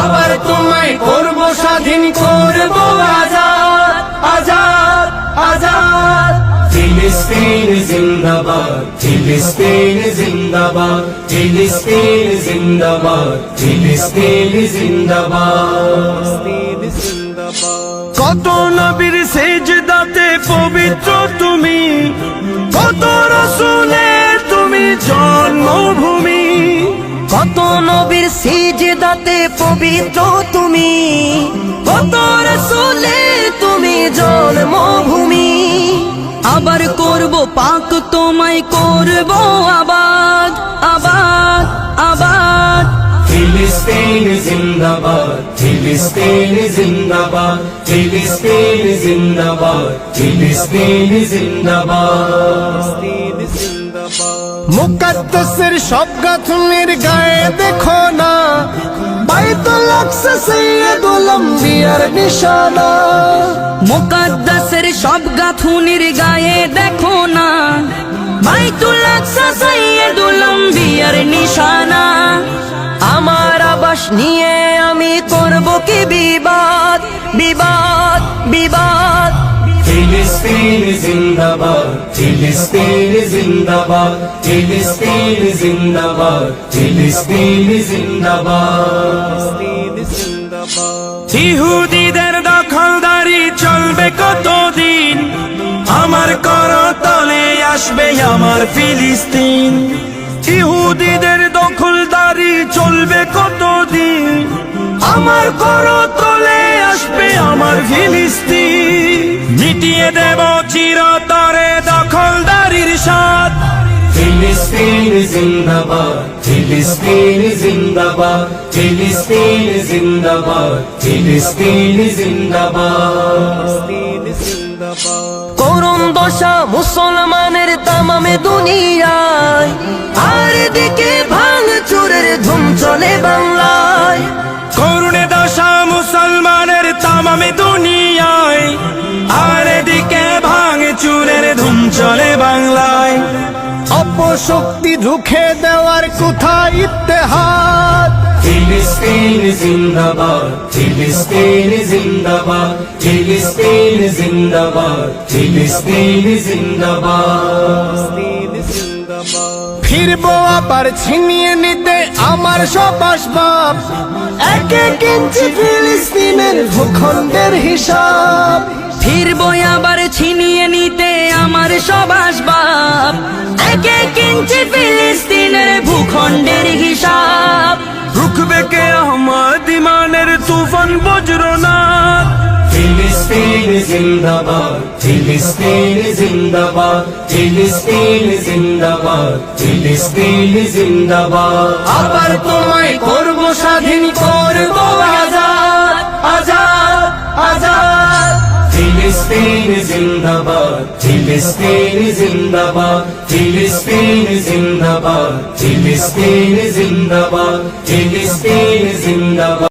আবার তোমায় করব, স্বাধীন করব আজাদ আজাদ আজাদ। ফিলিস্তিন জিন্দাবাদ ফিলিস্তিন জিন্দাবাদ ফিলিস্তিন জিন্দাবাদ ফিলিস্তিন জিন্দাবাদ। কত নবীর সেজদাতে পবিত্র তুমি, কত রসুলের তুমি জন্মভূমি কত নবীর সিজদাতে পবিত্র তুমি, কত রসুলে তুমি জন্মভূমি। আবার করব পাক, তোমায় করব আবাদ আবাদ আবাদ। ফিলিস্তিন জিন্দাবাদ ফিলিস্তিন জিন্দাবাদ ফিলিস্তিন জিন্দাবাদ ফিলিস্তিন জিন্দাবাদ। মুকাদ্দাসের সব গাথুনির গায়ে দেখো না। বাইতুল আকসা সৈয়দুল আম্বিয়ার নিশানা। মুকাদ্দাসের সব গাথুনির গায়ে দেখো না। বাইতুল আকসা ফিলিস্তিন জিন্দাবাদ ফিলিস্তিন জিন্দাবাদ ফিলিস্তিন জিন্দাবাদ ফিলিস্তিন জিন্দাবাদ। ইহুদিদের দখলদারি চলবে কতদিন? আমার করতলে আসবে আমার ফিলিস্তিন। ইহুদিদের দখলদারি চলবে কতদিন? আমার করতলে আসবে আমার ফিলিস্তিন। মিটিয়ে দেব চিরতরে দখলদারির সাথ ফিলিস্তিন জিন্দাবাদ ফিলিস্তিন জিন্দাবাদ ফিলিস্তিন জিন্দাবাদ ফিলিস্তিন জিন্দাবাদ। করুণ দশা মুসলমানের তামামে দুনিয়ায় আর দিকে ভাঙ চুরের ধুম চলে বাংলায়। করুণে দশা মুসলমানের তামামে অপশক্তি রুখে দেওয়ার কোথায় ইত্তেহাদ? ফিলিস্তিন জিন্দাবাদ ফিলিস্তিন জিন্দাবাদ ফিলিস্তিন জিন্দাবাদ ফিলিস্তিন জিন্দাবাদ। ফিরবো আবার ছিনিয়ে নিতে আমার সব আসবাব। এক ইঞ্চি ফিলিস্তিনের ভূখণ্ডের হিসাব। ফিরবো আবার রুখবে কে আহমদ ইমানের তুফান বজ্রনাথ ফিলিস্তিন আবার তোমায় করব স্বাধীন, করব আজাদ আজাদ আজাদ। ফিলিস্তিন জিন্দাবাদ জিন্দাবাদ ফিলিস্তিন জিন্দাবাদ ফিলিস্তিন জিন্দাবাদ ফিলিস্তিন জিন্দাবাদ।